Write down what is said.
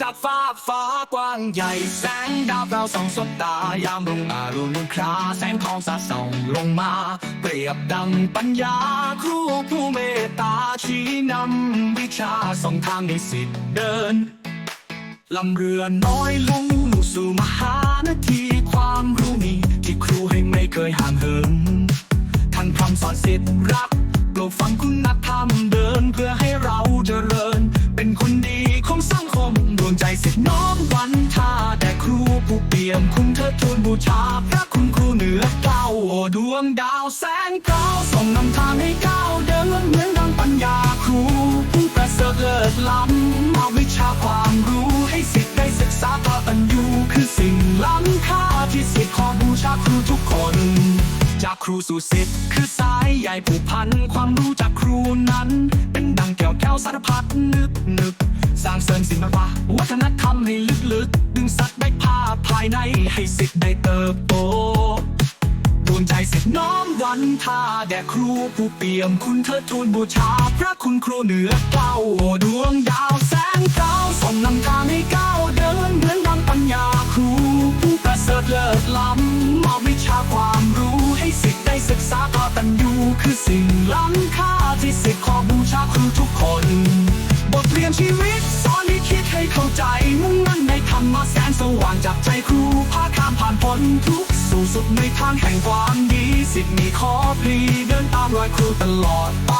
จากฟ้าฟ้ากว้างใหญ่แสงดาวเราส่องสบตายามรุ่งอรุณคราแสงทองสาดส่องลงมา เปรียบดังปัญญา ครูผู้เมตตาชี้นำวิชาส่องทางนิสิตเดินลำเรือน้อยลุ่งสู่มหานาทีความรู้มีที่ครูให้ไม่เคยห่างเหินท่านพร่ำสอนสิทธิ์รักปลูกฝังคุณธร สิทธิ์น้อมวันทาแต่ครูผู้เปี่ยมคุณเทิดทูนบูชา พระคุณครูเหนือเก้าโอดวงดาวแสงเก้าส่งนำทางให้ก้าวเดินเหมือนดังปัญญาครู ผู้ประเสริฐเลิศล้ำมาวิชาความรู้ให้สิทธิ์ได้ศึกษาต่อตัญญูคือสิ่งล้ำค่าที่สิทธิ์ขอบูชาครูทุกคน จากครูสู่ศิษย์คือสายใหญ่ผูกพันความรู้จากครูนั้น เป็นดังแก้วแก้วสารพัดนึกนึก สร้างเสริมศิลปะวัฒนธรรมให้ลึกลึกดึงสัตว์ได้ภาพภายในให้สิทธิ์ได้เติบโตดวงใจสิทธิ์น้อมวันท่าแด่ครูผู้เปี่ยมคุณเทิดทูนบูชา พระคุณครูเหนือเก้าดวงดาวแสงเก้าส่งนำทางให้ก้าวเดินเหมือนดังปัญญาครู ผู้ประเสริฐเลิศล้ำมอบวิชาความรู้ให้สิทธิ์ได้ศึกษาต่อตัญญูคือสิ่งล้ำค่าที่สิทธิ์ขอบูชาครูทุกคน ยนชีวิต สอนให้คิดให้เข้าใจ มุ่งมั่นในธรรมะแสนสว่างจากใจครูพาข้ามผ่านพ้นทุกสู่สุดในทางแห่งความดี สิทธิ์มีขอพลีเดินตามรอยครูตลอดไป